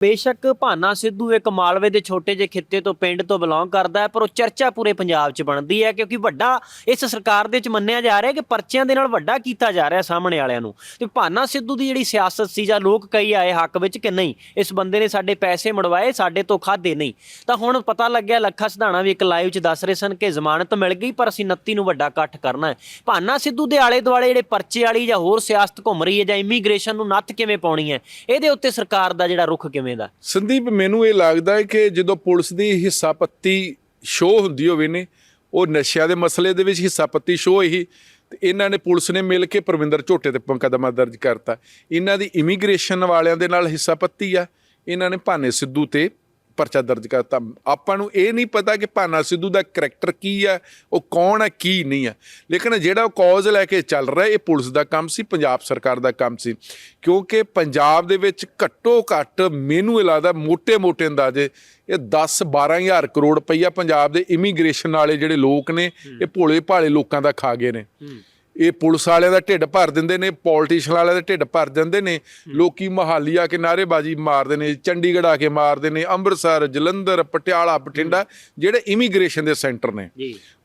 ਬੇਸ਼ੱਕ ਭਾਨਾ ਸਿੱਧੂ ਇੱਕ ਮਾਲਵੇ ਦੇ ਛੋਟੇ ਜਿਹੇ ਖਿੱਤੇ ਤੋਂ ਪਿੰਡ ਤੋਂ ਬਿਲੋਂਗ ਕਰਦਾ ਹੈ, ਪਰ ਉਹ ਚਰਚਾ ਪੂਰੇ ਪੰਜਾਬ 'ਚ ਬਣਦੀ ਹੈ ਕਿਉਂਕਿ ਵੱਡਾ ਇਸ ਸਰਕਾਰ ਦੇ ਵਿੱਚ ਮੰਨਿਆ ਜਾ ਰਿਹਾ ਕਿ ਪਰਚਿਆਂ ਦੇ ਨਾਲ ਵੱਡਾ ਕੀਤਾ ਜਾ ਰਿਹਾ ਸਾਹਮਣੇ ਵਾਲਿਆਂ ਨੂੰ। ਤੇ ਭਾਨਾ ਸਿੱਧੂ ਦੀ ਜਿਹੜੀ ਸਿਆਸਤ ਸੀ ਜਾਂ ਲੋਕ ਕਈ ਆਏ ਹੱਕ ਵਿੱਚ ਕਿ ਨਹੀਂ, ਇਸ ਬੰਦੇ ਨੇ ਸਾਡੇ ਪੈਸੇ ਮੜਵਾਏ, ਸਾਡੇ ਤੋਂ ਖਾਦੇ ਨਹੀਂ। ਤਾਂ ਹੁਣ ਪਤਾ ਲੱਗਿਆ ਲੱਖਾ ਸਿਧਾਣਾ ਵੀ ਇੱਕ ਲਾਈਵ 'ਚ ਦੱਸ ਰਹੇ ਸਨ ਕਿ ਜ਼ਮਾਨਤ ਮਿਲ ਗਈ, ਪਰ ਅਸੀਂ 29 ਨੂੰ ਵੱਡਾ ਇਕੱਠ ਕਰਨਾ ਹੈ। ਭਾਨਾ ਸਿੱਧੂ ਦੇ ਆਲੇ ਦੁਆਲੇ ਜਿਹੜੇ ਪਰਚੇ ਵਾਲੀ ਜਾਂ ਹੋਰ ਸਿਆਸਤ ਘੁੰਮ ਰਹੀ ਹੈ ਜਾਂ ਇਮੀਗ੍ਰੇਸ਼ਨ ਨੂੰ ਨੱਥ ਕਿਵੇਂ ਪਾਉਣੀ ਹੈ, ਇਹਦੇ ਉੱਤੇ ਸਰਕਾਰ ਦਾ ਜਿਹੜਾ ਰੁਖ ਕਿਵੇਂ ਦਾ? ਸੰਦੀਪ, ਮੈਨੂੰ ਇਹ ਲੱਗਦਾ ਹੈ ਕਿ ਜਦੋਂ ਪੁਲਿਸ ਦੀ ਹਿੱਸਾ ਪੱਤੀ ਸ਼ੋਅ ਹੁੰਦੀ ਹੋਵੇ ਨੇ, ਉਹ ਨਸ਼ਿਆਂ ਦੇ ਮਸਲੇ ਦੇ ਵਿੱਚ ਹਿੱਸਾ ਪੱਤੀ ਸ਼ੋਅ ਹੋਈ ਤੇ ਇਹਨਾਂ ਨੇ ਪੁਲਿਸ ਨੇ ਮਿਲ ਕੇ ਪਰਵਿੰਦਰ ਝੋਟੇ ਤੇ ਮੁਕੱਦਮਾ ਦਰਜ ਕਰਤਾ। ਇਹਨਾਂ ਦੀ ਇਮੀਗ੍ਰੇਸ਼ਨ ਵਾਲਿਆਂ ਦੇ ਨਾਲ ਹਿੱਸਾ ਪੱਤੀ ਆ, ਇਹਨਾਂ ਨੇ ਭਾਨੇ ਸਿੱਧੂ ਤੇ ਪਰਚਾ ਦਰਜ ਕਰਤਾ। ਆਪਾਂ ਨੂੰ ਇਹ ਨਹੀਂ ਪਤਾ ਕਿ ਭਾਨਾ ਸਿੱਧੂ ਦਾ ਕੈਰੈਕਟਰ ਕੀ ਹੈ ਉਹ ਕੌਣ ਹੈ ਕੀ ਨਹੀਂ ਹੈ ਲੇਕਿਨ ਜਿਹੜਾ ਉਹ ਕੌਜ਼ ਲੈ ਕੇ ਚੱਲ ਰਿਹਾ, ਇਹ ਪੁਲਿਸ ਦਾ ਕੰਮ ਸੀ, ਪੰਜਾਬ ਸਰਕਾਰ ਦਾ ਕੰਮ ਸੀ। ਕਿਉਂਕਿ ਪੰਜਾਬ ਦੇ ਵਿੱਚ ਘੱਟੋ ਘੱਟ ਮੈਨੂੰ ਇਹ ਲੱਗਦਾ ਮੋਟੇ ਮੋਟੇ ਅੰਦਾਜ਼ੇ ਇਹ 10-12000 ਕਰੋੜ ਰੁਪਈਆ ਪੰਜਾਬ ਦੇ ਇਮੀਗ੍ਰੇਸ਼ਨ ਵਾਲੇ ਜਿਹੜੇ ਲੋਕ ਨੇ, ਇਹ ਭੋਲੇ ਭਾਲੇ ਲੋਕਾਂ ਦਾ ਖਾ ਗਏ ਨੇ। ਇਹ ਪੁਲਿਸ ਵਾਲਿਆਂ ਦਾ ਢਿੱਡ ਭਰ ਦਿੰਦੇ ਨੇ ਪੋਲੀਟੀਸ਼ੀਅਨ ਵਾਲਿਆਂ ਦਾ ਢਿੱਡ ਭਰ ਜਾਂਦੇ ਨੇ। ਲੋਕੀ ਮਹਾਲੀ ਆ ਕੇ ਨਾਅਰੇਬਾਜ਼ੀ ਮਾਰਦੇ ਨੇ ਚੰਡੀਗੜ੍ਹ ਆ ਕੇ ਮਾਰਦੇ ਨੇ ਅੰਮ੍ਰਿਤਸਰ ਜਲੰਧਰ ਪਟਿਆਲਾ ਬਠਿੰਡਾ ਜਿਹੜੇ ਇਮੀਗ੍ਰੇਸ਼ਨ ਦੇ ਸੈਂਟਰ ਨੇ।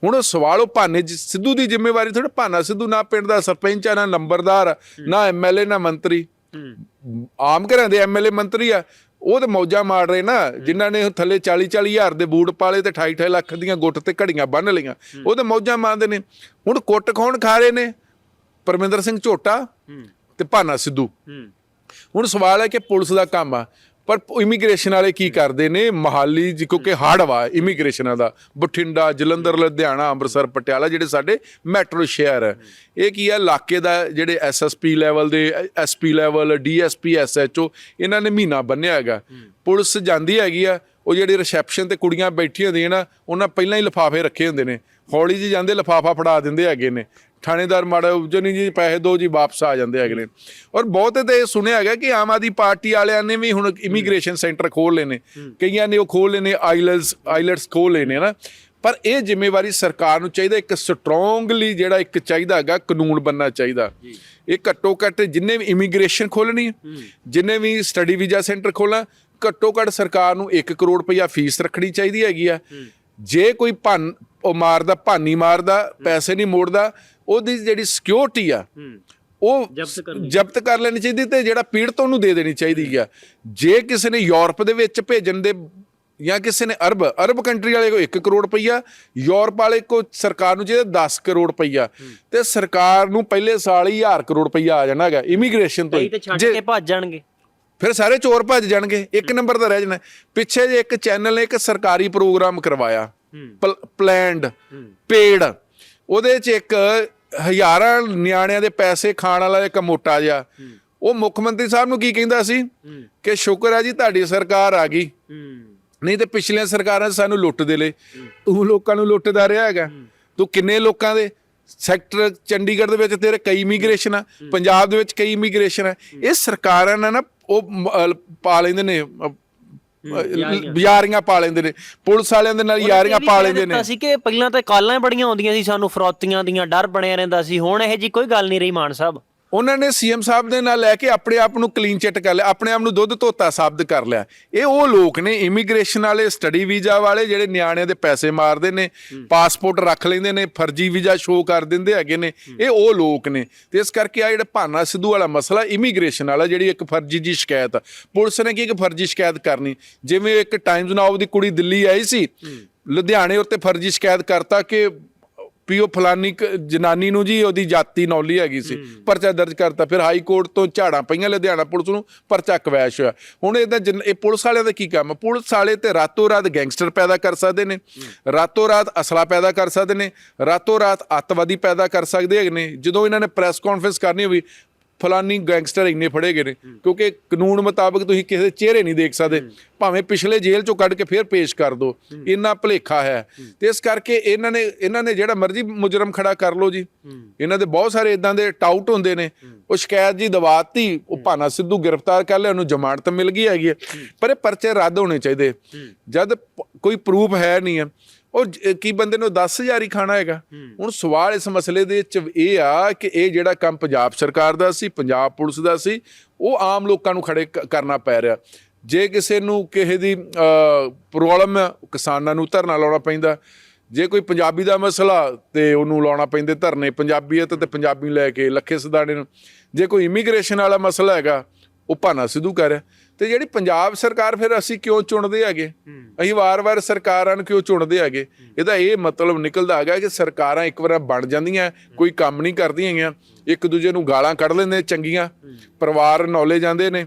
ਹੁਣ ਉਹ ਸਵਾਲ ਉਹ ਭਾਨੇ ਸਿੱਧੂ ਦੀ ਜ਼ਿੰਮੇਵਾਰੀ ਥੋੜਾ ਭਾਨਾ ਸਿੱਧੂ ਨਾ ਪਿੰਡ ਦਾ ਸਰਪੰਚ ਆ ਨਾ ਨੰਬਰਦਾਰ ਨਾ ਐਮਐਲਏ ਨਾ ਮੰਤਰੀ। ਆਮ ਘਰਾਂ ਦੇ ਐਮਐਲਏ ਮੰਤਰੀ ਆ ਉਹ ਤੇ ਮੌਜਾਂ ਮਾਰ ਰਹੇ ਨਾ ਜਿਨ੍ਹਾਂ ਨੇ ਥੱਲੇ 40 40 ਹਜ਼ਾਰ ਦੇ ਬੂਟ ਪਾਲੇ ਤੇ 28 28 ਲੱਖ ਦੀਆਂ ਗੁੱਟ ਤੇ ਘੜੀਆਂ ਬੰਨ ਲਈਆਂ। ਉਹ ਤੇ ਮੌਜਾਂ ਮਾਰਦੇ ਨੇ। ਹੁਣ ਕੁੱਟ ਕੌਣ ਖਾ ਰਹੇ ਨੇ। ਪਰਮਿੰਦਰ ਸਿੰਘ ਝੋਟਾ ਤੇ ਭਾਨਾ ਸਿੱਧੂ। ਹੁਣ ਸਵਾਲ ਹੈ ਕਿ ਪੁਲਿਸ ਦਾ ਕੰਮ ਆ। ਪਰ ਇਮੀਗ੍ਰੇਸ਼ਨ ਵਾਲੇ ਕੀ ਕਰਦੇ ਨੇ? ਮਹਾਲੀ ਜੀ ਕਿਉਂਕਿ ਹੜ੍ਹ ਵਾ ਇਮੀਗ੍ਰੇਸ਼ਨਾਂ ਦਾ। ਬਠਿੰਡਾ ਜਲੰਧਰ ਲੁਧਿਆਣਾ ਅੰਮ੍ਰਿਤਸਰ ਪਟਿਆਲਾ ਜਿਹੜੇ ਸਾਡੇ ਮੈਟਰੋ ਸ਼ਹਿਰ ਹੈ। ਇਹ ਕੀ ਹੈ ਇਲਾਕੇ ਦਾ ਜਿਹੜੇ ਐਸਐਸਪੀ ਲੈਵਲ ਦੇ ਐਸਪੀ ਲੈਵਲ ਡੀਐਸਪੀ ਐਸਐਚਓ ਇਹਨਾਂ ਨੇ ਮਹੀਨਾ ਬੰਨਿਆ ਹੈਗਾ। ਪੁਲਿਸ ਜਾਂਦੀ ਹੈਗੀ ਆ ਉਹ ਜਿਹੜੀ ਰਿਸੈਪਸ਼ਨ ਤੇ ਕੁੜੀਆਂ ਬੈਠੀਆਂ ਹੁੰਦੀਆਂ ਨਾ ਉਹਨਾਂ ਪਹਿਲਾਂ ਹੀ ਲਿਫਾਫੇ ਰੱਖੇ ਹੁੰਦੇ ਨੇ। ਹੌਲੀ ਜੀ ਜਾਂਦੇ ਲਿਫਾਫਾ ਫੜਾ ਦਿੰਦੇ ਹੈਗੇ ਨੇ। ਥਾਣੇਦਾਰ ਮਾੜਾ ਉਜਨੀ ਜੀ ਪੈਸੇ ਦੋ ਜੀ ਵਾਪਸ ਆ ਜਾਂਦੇ ਹੈਗੇ ਨੇ ਔਰ ਬਹੁਤੇ ਤੇ ਇਹ ਸੁਣਿਆ ਹੈਗਾ ਕਿ ਆਮ ਆਦੀ ਪਾਰਟੀ ਵਾਲਿਆਂ ਨੇ ਵੀ ਹੁਣ ਇਮੀਗ੍ਰੇਸ਼ਨ ਸੈਂਟਰ ਖੋਲ ਲਏ ਨੇ। ਕਈਆਂ ਨੇ ਉਹ ਖੋਲ ਲਏ ਨੇ ਆਈਲੈਂਡਸ ਆਈਲੈਟਸ ਖੋਲ ਲਏ ਨੇ ਨਾ ਪਰ ਇਹ ਜ਼ਿੰਮੇਵਾਰੀ ਸਰਕਾਰ ਨੂੰ ਚਾਹੀਦਾ ਇੱਕ ਸਟਰੋਂਗਲੀ ਜਿਹੜਾ ਇੱਕ ਚਾਹੀਦਾ ਹੈਗਾ ਕਾਨੂੰਨ ਬੰਨਣਾ ਚਾਹੀਦਾ। ਇਹ ਘੱਟੋ ਘੱਟ ਜਿੰਨੇ ਵੀ ਇਮੀਗ੍ਰੇਸ਼ਨ ਖੋਲਣੀ ਜਿੰਨੇ ਵੀ ਸਟੱਡੀ ਵੀਜ਼ਾ ਸੈਂਟਰ ਖੋਲਣਾ ਘੱਟੋ ਘੱਟ ਸਰਕਾਰ ਨੂੰ 1 ਕਰੋੜ ਰੁਪਇਆ ਫੀਸ ਰੱਖਣੀ ਚਾਹੀਦੀ ਹੈਗੀ ਆ। ਜੇ ਕੋਈ ਭੰਨ ਉਹ ਮਾਰਦਾ ਭਾਨੀ ਮਾਰਦਾ ਪੈਸੇ ਨਹੀਂ ਮੋੜਦਾ ਉਹਦੀ ਜਿਹੜੀ ਸਿਕਿਉਰਿਟੀ ਆ ਉਹ ਜ਼ਬਤ ਕਰ ਲੈਣੀ ਚਾਹੀਦੀ ਤੇ ਜਿਹੜਾ ਪੀੜਤ ਉਹਨੂੰ ਦੇ ਦੇਣੀ ਚਾਹੀਦੀ ਆ। ਜੇ ਕਿਸੇ ਨੇ ਯੂਰਪ ਦੇ ਵਿੱਚ ਭੇਜਣ ਦੇ ਜਾਂ ਕਿਸੇ ਨੇ ਅਰਬ ਅਰਬ ਕੰਟਰੀ ਵਾਲੇ ਕੋ 1 ਕਰੋੜ ਰੁਪਈਆ ਯੂਰਪ ਵਾਲੇ ਕੋ ਸਰਕਾਰ ਨੂੰ ਚਾਹੀਦਾ 10 ਕਰੋੜ ਰੁਪਈਆ। ਤੇ ਸਰਕਾਰ ਨੂੰ ਪਹਿਲੇ ਸਾਲ ਹੀ 1000 ਕਰੋੜ ਰੁਪਈਆ ਆ ਜਾਣਾ ਹੈਗਾ ਇਮੀਗ੍ਰੇਸ਼ਨ ਤੋਂ ਜੇ- ਕੇ ਭੱਜ ਜਾਣਗੇ। ਫਿਰ ਸਾਰੇ ਚੋਰ ਭੱਜ ਜਾਣਗੇ ਇੱਕ ਨੰਬਰ ਤਾਂ ਰਹਿ ਜਾਣਾ। ਪਿੱਛੇ ਜੇ ਇੱਕ ਚੈਨਲ ਨੇ ਇੱਕ ਸਰਕਾਰੀ ਪ੍ਰੋਗਰਾਮ ਕਰਵਾਇਆ ਪਲੈਂਡ ਪੇਡ ਉਹਦੇ ਚ ਇੱਕ ਹਜ਼ਾਰਾਂ ਨਿਆਣਿਆਂ ਦੇ ਪੈਸੇ ਖਾਣ ਵਾਲਾ ਇੱਕ ਮੋਟਾ ਜਿਹਾ। ਉਹ ਮੁੱਖ ਮੰਤਰੀ ਸਾਹਿਬ ਨੂੰ ਕੀ ਕਹਿੰਦਾ ਸੀ? ਕਿ ਸ਼ੁਕਰ ਹੈ ਜੀ ਤੁਹਾਡੀ ਸਰਕਾਰ ਆ ਗਈ। ਨਹੀਂ ਤੇ ਪਿਛਲੀਆਂ ਸਰਕਾਰਾਂ ਸਾਨੂੰ ਲੁੱਟਦੇ ਲਏ ਤੂੰ ਲੋਕਾਂ ਨੂੰ ਲੁੱਟਦਾ ਰਿਹਾ ਹੈਗਾ। ਤੂੰ ਕਿੰਨੇ ਲੋਕਾਂ ਦੇ? ਸੈਕਟਰ ਚੰਡੀਗੜ੍ਹ ਦੇ ਵਿੱਚ ਤੇਰੇ ਕਈ ਇਮੀਗ੍ਰੇਸ਼ਨ ਆ। ਪੰਜਾਬ ਦੇ ਵਿੱਚ ਕਈ ਇਮੀਗ੍ਰੇਸ਼ਨ ਆ। ਇਹ ਸਰਕਾਰਾਂ ਨੇ ਨਾ ਉਹ ਪਾ ਲੈਂਦੇ ਨੇ ਯਾਰੀਆਂ। ਪਾ ਲੈਂਦੇ ਨੇ। ਪੁਲਿਸ ਵਾਲਿਆਂ ਦੇ ਨਾਲ ਯਾਰੀਆਂ ਪਾ ਲੈਂਦੇ ਨੇ। ਸੀ ਕਿ ਪਹਿਲਾਂ ਤਾਂ ਕਾਲਾਂ ਹੀ ਬੜੀਆਂ ਆਉਂਦੀਆਂ ਸੀ ਸਾਨੂੰ ਫਰੌਤੀਆਂ ਦੀਆਂ ਡਰ ਬਣਿਆ ਰਹਿੰਦਾ ਸੀ। ਹੁਣ ਇਹ ਜੀ ਕੋਈ ਗੱਲ ਨਹੀਂ ਰਹੀ ਮਾਨ ਸਾਹਿਬ। ਉਹਨਾਂ ਨੇ ਸੀਐਮ ਸਾਹਿਬ ਦੇ ਨਾਲ ਲੈ ਕੇ ਆਪਣੇ ਆਪ ਨੂੰ ਕਲੀਨ ਚਿੱਟ ਕਰ ਲਿਆ ਆਪਣੇ ਆਪ ਨੂੰ ਦੁੱਧ ਧੋਤਾ ਸਾਬਤ ਕਰ ਲਿਆ। ਇਹ ਉਹ ਲੋਕ ਨੇ ਇਮੀਗ੍ਰੇਸ਼ਨ ਵਾਲੇ ਸਟੱਡੀ ਵੀਜ਼ਾ ਵਾਲੇ ਜਿਹੜੇ ਨਿਆਣਿਆਂ ਦੇ ਪੈਸੇ ਮਾਰਦੇ ਨੇ ਪਾਸਪੋਰਟ ਰੱਖ ਲੈਂਦੇ ਨੇ ਫਰਜ਼ੀ ਵੀਜ਼ਾ ਸ਼ੋਅ ਕਰ ਦਿੰਦੇ ਹੈਗੇ ਨੇ ਇਹ ਉਹ ਲੋਕ ਨੇ। ਤੇ ਇਸ ਕਰਕੇ ਆ ਜਿਹੜਾ ਭਾਨਾ ਸਿੱਧੂ ਵਾਲਾ ਮਸਲਾ ਇਮੀਗ੍ਰੇਸ਼ਨ ਵਾਲਾ ਜਿਹੜੀ ਇੱਕ ਫਰਜ਼ੀ ਜੀ ਸ਼ਿਕਾਇਤ। ਪੁਲਿਸ ਨੇ ਕੀ ਇੱਕ ਫਰਜ਼ੀ ਸ਼ਿਕਾਇਤ ਕਰਨੀ? ਜਿਵੇਂ ਇੱਕ ਟਾਈਮਜ਼ ਨਾਓ ਦੀ ਕੁੜੀ ਦਿੱਲੀ ਆਈ ਸੀ ਲੁਧਿਆਣੇ ਉੱਤੇ ਫਰਜ਼ੀ ਸ਼ਿਕਾਇਤ ਕਰਤਾ ਕਿ ਵੀ ਉਹ ਫਲਾਨੀ ਜਨਾਨੀ ਨੂੰ ਜੀ ਉਹਦੀ ਜਾਤੀ ਨੌਲੀ ਹੈਗੀ ਸੀ ਪਰਚਾ ਦਰਜ ਕਰਤਾ। ਫਿਰ ਹਾਈ ਕੋਰਟ ਤੋਂ ਝਾੜਾਂ ਪਈਆਂ ਲੁਧਿਆਣਾ ਪੁਲਿਸ ਨੂੰ ਪਰਚਾ ਕਵੈਸ਼ ਹੋਇਆ। ਹੁਣ ਇਹਦਾ ਇਹ ਪੁਲਿਸ ਵਾਲਿਆਂ ਦਾ ਕੀ ਕੰਮ? ਪੁਲਿਸ ਵਾਲੇ ਤੇ ਰਾਤੋਂ ਰਾਤ ਗੈਂਗਸਟਰ ਪੈਦਾ ਕਰ ਸਕਦੇ ਨੇ ਰਾਤੋਂ ਰਾਤ ਅਸਲਾ ਪੈਦਾ ਕਰ ਸਕਦੇ ਨੇ ਰਾਤੋਂ ਰਾਤ ਅੱਤਵਾਦੀ ਪੈਦਾ ਕਰ ਸਕਦੇ ਹੈਗੇ ਨੇ। ਜਦੋਂ ਇਹਨਾਂ ਨੇ ਪ੍ਰੈਸ ਕਾਨਫਰੰਸ ਕਰਨੀ ਹੋਵੇ ਫਲਾਨੀ ਗੈਂਗਸਟਰ ਇੰਨੇ ਫੜੇ ਗਏ ਨੇ ਕਿਉਂਕਿ ਕਾਨੂੰਨ ਮੁਤਾਬਕ ਤੁਸੀਂ ਕਿਸੇ ਦੇ ਚਿਹਰੇ ਨਹੀਂ ਦੇਖ ਸਕਦੇ। ਭਾਵੇਂ ਪਿਛਲੇ ਜੇਲ੍ਹ ਚੋਂ ਕੱਢ ਕੇ ਫਿਰ ਪੇਸ਼ ਕਰ ਦਿਓ ਇੰਨਾ ਭਲੇਖਾ ਹੈ। ਤੇ ਇਸ ਕਰਕੇ ਇਹਨਾਂ ਨੇ ਇਹਨਾਂ ਨੇ ਜਿਹੜਾ ਮਰਜ਼ੀ ਮੁਜਰਮ ਖੜਾ ਕਰ ਲਓ ਜੀ। ਇਹਨਾਂ ਦੇ ਬਹੁਤ ਸਾਰੇ ਇਦਾਂ ਦੇ ਟਾਊਟ ਹੁੰਦੇ ਨੇ। ਉਹ ਸ਼ਿਕਾਇਤ ਜੀ ਦਵਾਤੀ ਉਹ ਭਾਨਾ ਸਿੱਧੂ ਗ੍ਰਿਫਤਾਰ ਕਰ ਲਿਆ ਉਹਨੂੰ ਜ਼ਮਾਨਤ ਮਿਲ ਗਈ ਹੈਗੀ। ਪਰ ਇਹ ਪਰਚੇ ਰੱਦ ਹੋਣੇ ਚਾਹੀਦੇ। ਜਦ ਕੋਈ ਪ੍ਰੂਫ ਹੈ ਨਹੀਂ ਹੈ। ਉਹ ਕੀ ਬੰਦੇ ਨੂੰ 10000 ਹੀ ਖਾਣਾ ਹੈਗਾ। ਹੁਣ ਸਵਾਲ ਇਸ ਮਸਲੇ ਦੇ ਵਿੱਚ ਇਹ ਆ ਕਿ ਇਹ ਜਿਹੜਾ ਕੰਮ ਪੰਜਾਬ ਸਰਕਾਰ ਦਾ ਸੀ ਪੰਜਾਬ ਪੁਲਿਸ ਦਾ ਸੀ ਉਹ ਆਮ ਲੋਕਾਂ ਨੂੰ ਖੜੇ ਕਰਨਾ ਪੈ ਰਿਹਾ। ਜੇ ਕਿਸੇ ਨੂੰ ਕਿਸੇ ਦੀ ਪ੍ਰੋਬਲਮ ਕਿਸਾਨਾਂ ਨੂੰ ਧਰਨਾ ਲਾਉਣਾ ਪੈਂਦਾ। ਜੇ ਕੋਈ ਪੰਜਾਬੀ ਦਾ ਮਸਲਾ ਤੇ ਉਹਨੂੰ ਲਾਉਣਾ ਪੈਂਦੇ ਧਰਨੇ ਪੰਜਾਬੀਅਤ ਤੇ ਪੰਜਾਬੀ ਲੈ ਕੇ ਲੱਖੇ ਸਦਾਣੇ ਨੂੰ। ਜੇ ਕੋਈ ਇਮੀਗ੍ਰੇਸ਼ਨ ਵਾਲਾ ਮਸਲਾ ਹੈਗਾ ਉਹ ਭਾਨਾ ਸਿੱਧੂ ਕਰ ਰਿਹਾ ਤੇ ਜਿਹੜੀ ਪੰਜਾਬ ਸਰਕਾਰ ਫਿਰ ਅਸੀਂ ਕਿਉਂ ਚੁਣਦੇ ਹੈਗੇ? ਅਸੀਂ ਵਾਰ-ਵਾਰ ਸਰਕਾਰਾਂ ਨੂੰ ਕਿਉਂ ਚੁਣਦੇ ਹੈਗੇ? ਇਹਦਾ ਇਹ ਮਤਲਬ ਨਿਕਲਦਾ ਹੈਗਾ ਕਿ ਸਰਕਾਰਾਂ ਇੱਕ ਵਾਰ ਬਣ ਜਾਂਦੀਆਂ ਕੋਈ ਕੰਮ ਨਹੀਂ ਕਰਦੀਆਂ ਹੈਗੀਆਂ। ਇੱਕ ਦੂਜੇ ਨੂੰ ਗਾਲਾਂ ਕੱਢ ਲੈਂਦੇ ਚੰਗੀਆਂ। ਪਰਿਵਾਰ ਨੌਲੇ ਜਾਂਦੇ ਨੇ।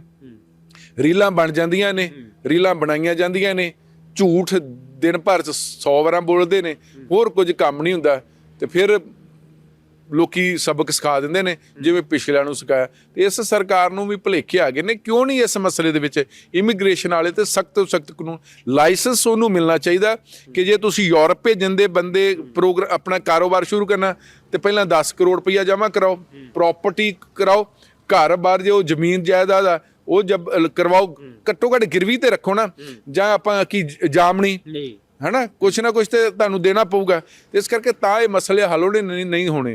ਰੀਲਾਂ ਬਣ ਜਾਂਦੀਆਂ ਨੇ। ਰੀਲਾਂ ਬਣਾਈਆਂ ਜਾਂਦੀਆਂ ਨੇ। ਝੂਠ ਦਿਨ ਭਰ ਚ 100 ਵਾਰਾਂ ਬੋਲਦੇ ਨੇ। ਹੋਰ ਕੁਝ ਕੰਮ ਨਹੀਂ ਹੁੰਦਾ। ਤੇ ਫਿਰ ਲੋਕੀ ਸਬਕ ਸਿਖਾ ਦਿੰਦੇ ਨੇ ਜਿਵੇਂ ਪਿਛਲਿਆਂ ਨੂੰ ਸਿਖਾਇਆ। ਤੇ ਇਸ ਸਰਕਾਰ ਨੂੰ ਵੀ ਭੁਲੇਖੇ ਆ ਗਏ ਨੇ ਕਿਉਂ ਨਹੀਂ ਇਸ ਮਸਲੇ ਦੇ ਵਿੱਚ ਇਮੀਗ੍ਰੇਸ਼ਨ ਵਾਲੇ ਤੇ ਸਖਤ ਤੋਂ ਸਖਤ ਕਾਨੂੰਨ ਲਾਇਸੈਂਸ ਉਹਨੂੰ ਮਿਲਣਾ ਚਾਹੀਦਾ ਕਿ ਜੇ ਤੁਸੀਂ ਯੂਰਪ ਭੇਜਣ ਦੇ ਬੰਦੇ ਪ੍ਰੋਗਰਾਮ ਆਪਣਾ ਕਾਰੋਬਾਰ ਸ਼ੁਰੂ ਕਰਨਾ ਤੇ ਪਹਿਲਾਂ 10 ਕਰੋੜ ਰੁਪਈਆ ਜਮ੍ਹਾਂ ਕਰਾਓ ਪ੍ਰਾਪਰਟੀ ਕਰਾਓ ਘਰ ਬਾਰ ਜੋ ਜ਼ਮੀਨ ਜਾਇਦਾਦ ਆ ਉਹ ਜਬ ਕਰਵਾਓ ਘੱਟੋ ਘੱਟ ਗਿਰਵੀ ਤੇ ਰੱਖੋ ਨਾ ਜਾਂ ਆਪਾਂ ਕੀ ਜਾਮਣੀ ਹਨਾ ਕੁਛ ਨਾ ਕੁਛ ਤੇ ਤੁਹਾਨੂੰ ਦੇਣਾ ਪਊਗਾ। ਇਸ ਕਰਕੇ ਤਾਂ ਇਹ ਮਸਲੇ ਹੱਲ ਹੋਣੇ ਨਹੀਂ ਹੋਣੇ।